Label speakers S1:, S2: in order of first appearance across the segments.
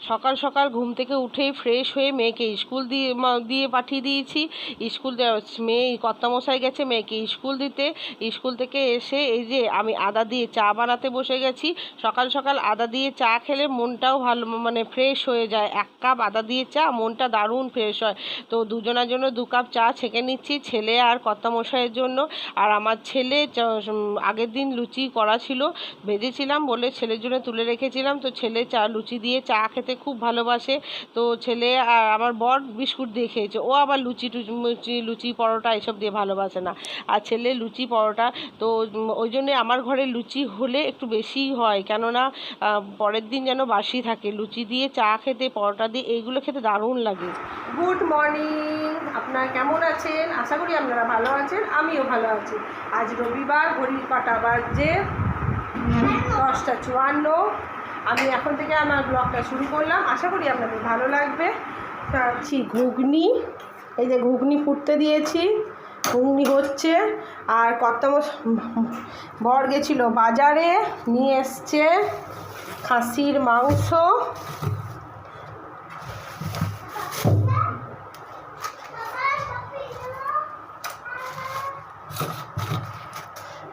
S1: সকাল সকাল ঘুম থেকে উঠেই ফ্রেশ হয়ে মেয়েকে স্কুল দিয়ে দিয়ে পাঠিয়ে দিয়েছি। স্কুল মেয়ে, কর্তামশাই গেছে, মেয়েকে স্কুল দিতে। স্কুল থেকে এসে এই যে আমি আদা দিয়ে চা বানাতে বসে গেছি। সকাল সকাল আদা দিয়ে চা খেলে মনটাও ভালো মানে ফ্রেশ হয়ে যায়। এক কাপ আদা দিয়ে চা, মনটা দারুণ ফ্রেশ হয়। তো দুজনের জন্য দু কাপ চা ছেঁকে নিচ্ছি, ছেলে আর কর্তামশাইয়ের জন্য। আর আমার ছেলে আগের দিন লুচি করা ছিল। ভেজেছিলাম বলে ছেলের জন্য তুলে রেখেছিলাম। তো ছেলে চা, লুচি দিয়ে চা খেতে খুব ভালোবাসে। তো ছেলে আর আমার বর বিস্কুট দিয়ে খেয়েছে। ও আবার লুচি টুচি লুচি, পরোটা এসব দিয়ে ভালোবাসে না। আর ছেলে লুচি, পরোটা, তো ওই জন্যে আমার ঘরে লুচি হলে একটু বেশি হয়। কেননা পরের দিন যেন বাসি থাকে। লুচি দিয়ে চা খেতে, পরোটা দিয়ে এইগুলো খেতে দারুণ লাগে।
S2: গুড মর্নিং আপনারা কেমন আছেন? আশা করি আপনারা ভালো আছেন, আমিও ভালো আছি। আজ রবিবার, ঘড়ির কাটা বাজছে দশটা চুয়ান্ন। আমি এখন থেকে আমার ব্লগটা শুরু করলাম। আশা করি আপনাদের ভালো লাগবে। খাচ্ছি ঘুগনি। এই যে ঘুগনি ফুটতে দিয়েছি। ঘুগনি হচ্ছে। আর কর্তামশ, বর গেছিল বাজারে, নিয়ে এসছে খাসির মাংস।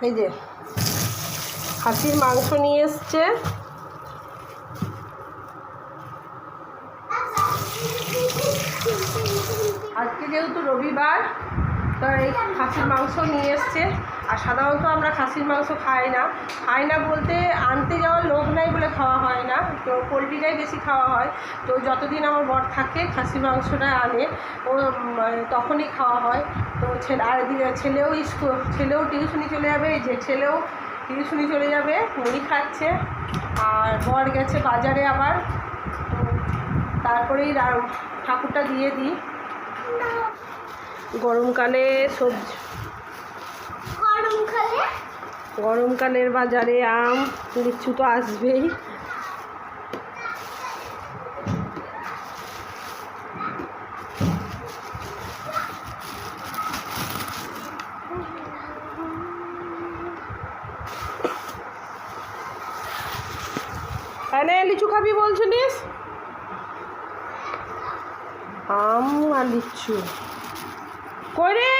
S2: এই যে খাসির মাংস নিয়ে এসছে। আজকে যেহেতু রবিবার, তো এই খাসির মাংস নিয়ে এসছে। আর সাধারণত আমরা খাসির মাংস খাই না। খাই না বলতে আনতে যাওয়ার লোক নাই বলে খাওয়া হয় না। তো পোলট্রিটাই বেশি খাওয়া হয়। তো যতদিন আমার বর থাকে, খাসির মাংসটা আনে, ও তখনই খাওয়া হয়। তো ছেলে, আর ছেলেও স্কুল, ছেলেও টিউশনি চলে যাবে। যে ছেলেও টিউশনি চলে যাবে, মুড়ি খাচ্ছে। আর বর গেছে বাজারে আবার। তারপরেই ঠাকুরটা দিয়ে দিই। গরমকালে সবজি
S3: গরমকালে?
S2: গরমকালের বাজারে আম লিচু তো আসবেই। লিচু খাবি বলছিলিস? আম আর লিচু। করে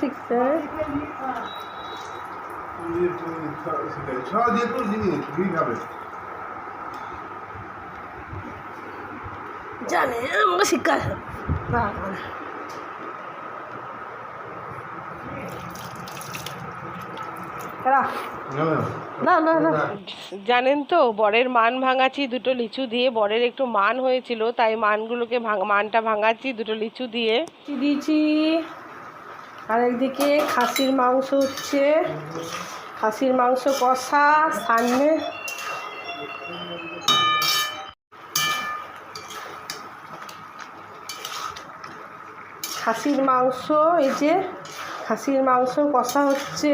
S2: শিখছে? জানে আমাকে শিক্ষা না না না।
S1: জানেন তো বরের মান ভাঙাচ্ছি দুটো লিচু দিয়ে। বরের একটু মান হয়েছিল তাই মানগুলোকে মানটা ভাঙাচ্ছি দুটো লিচু দিয়ে।
S2: দিয়েছি। আর একদিকে খাসির মাংস হচ্ছে। খাসির মাংস কষা সামনে। খাসির মাংস এই যে খাসির মাংস কষা হচ্ছে।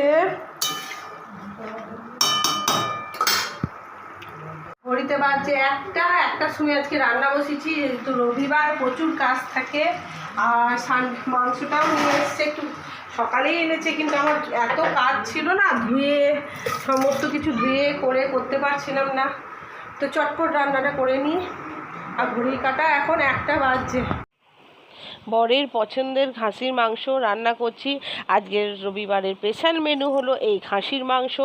S2: ঘড়িতে বাজছে একটা একটা সময় আজকে রান্না বসেছি, যেহেতু রবিবার প্রচুর কাজ থাকে, আর সান মাংসটাও নিয়ে এসছে, একটু সকালেই এনেছে, কিন্তু আমার এত কাজ ছিল না, ধুয়ে, সমস্ত কিছু ধুয়ে করে করতে পারছিলাম না। তো চটপট রান্নাটা করে নিই, আর ঘড়ি কাটা এখন একটা বাজছে।
S1: বরের পছন্দের খাসির মাংস রান্না করছি। আজকের রবিবারের স্পেশাল মেনু হলো এই খাসির মাংস,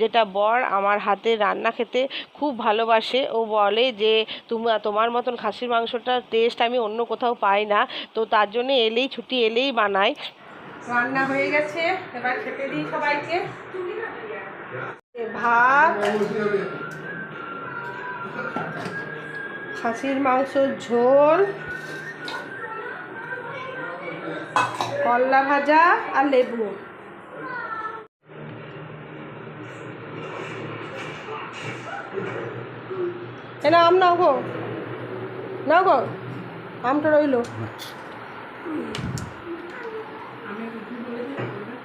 S1: যেটা বর আমার হাতে রান্না খেতে খুব ভালোবাসে। ও বলে যে, তুমি, তোমার মতন খাসির মাংসটার টেস্ট আমি অন্য কোথাও পাই না। তো তার জন্য এলেই, ছুটি এলেই বানাই।
S2: রান্না হয়ে গেছে, এবার খেতে দিই সবাইকে। ভাত, খাসির মাংসর ঝোল করলা ভাজা আর লেবু। এ না আম নাও গো। নাও গো, আমটা রইল।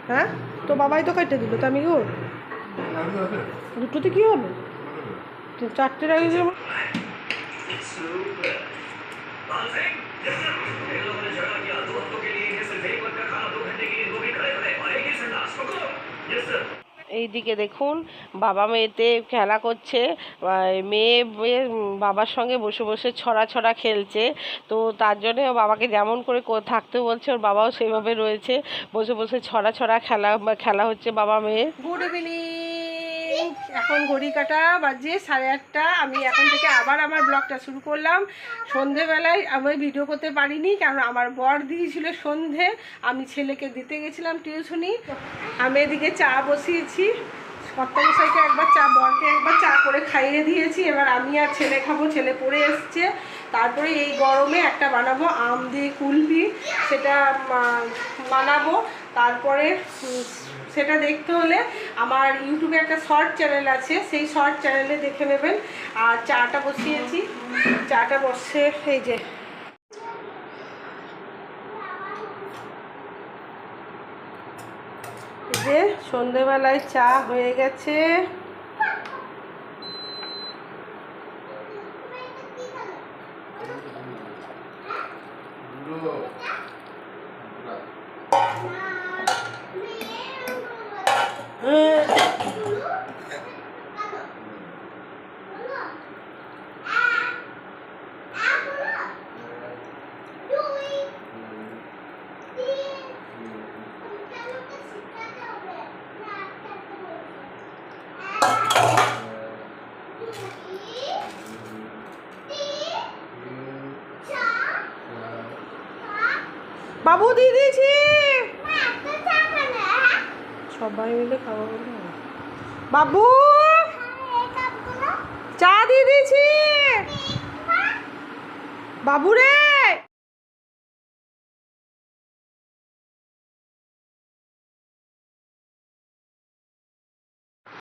S2: হ্যাঁ? তো বাবাই তো কেটে দিল, তো আমি গো। দুটোতে কী হবে? চারটে আগে
S1: এইদিকে দেখুন, বাবা মেয়েতে খেলা করছে মেয়ে বাবার সঙ্গে বসে বসে ছড়া ছড়া খেলছে। তো তার জন্য বাবাকে যেমন করে থাকতে বলছে, ওর বাবাও সেইভাবে রয়েছে। বসে বসে ছড়া ছড়া খেলা খেলা হচ্ছে বাবা মেয়ে
S2: গুড ইভিনিং এখন ঘড়ি কাটা বাজে সাড়ে আটটা। আমি এখন থেকে আবার আমার ব্লগটা শুরু করলাম। সন্ধেবেলায় আমি ভিডিও করতে পারিনি, কারণ আমার বর দিয়েছিল সন্ধে। আমি ছেলেকে দিতে গেছিলাম টিউশনি। আমি এদিকে চা বসিয়েছি। কর্তামশাইকে একবার চা, বরকে একবার চা করে খাইয়ে দিয়েছি। এবার আমি আর ছেলে খাব, ছেলে পড়ে এসছে। তারপরে এই গরমে একটা বানাবো আম দিয়ে কুলফি সেটা বানাবো। তারপরে সেটা দেখতে হলে আমার ইউটিউবে একটা শর্ট চ্যানেল আছে, সেই শর্ট চ্যানেলে দেখে নেবেন। আর চাটা বসিয়েছি। চাটা বসে, এই যে। যে, সন্ধেবেলায় চা হয়ে গেছে। বাবু দিয়ে দিয়েছি। সবাই মিলে খাওয়া বলে বাবু! চা দিয়ে দিয়েছি। বাবু রে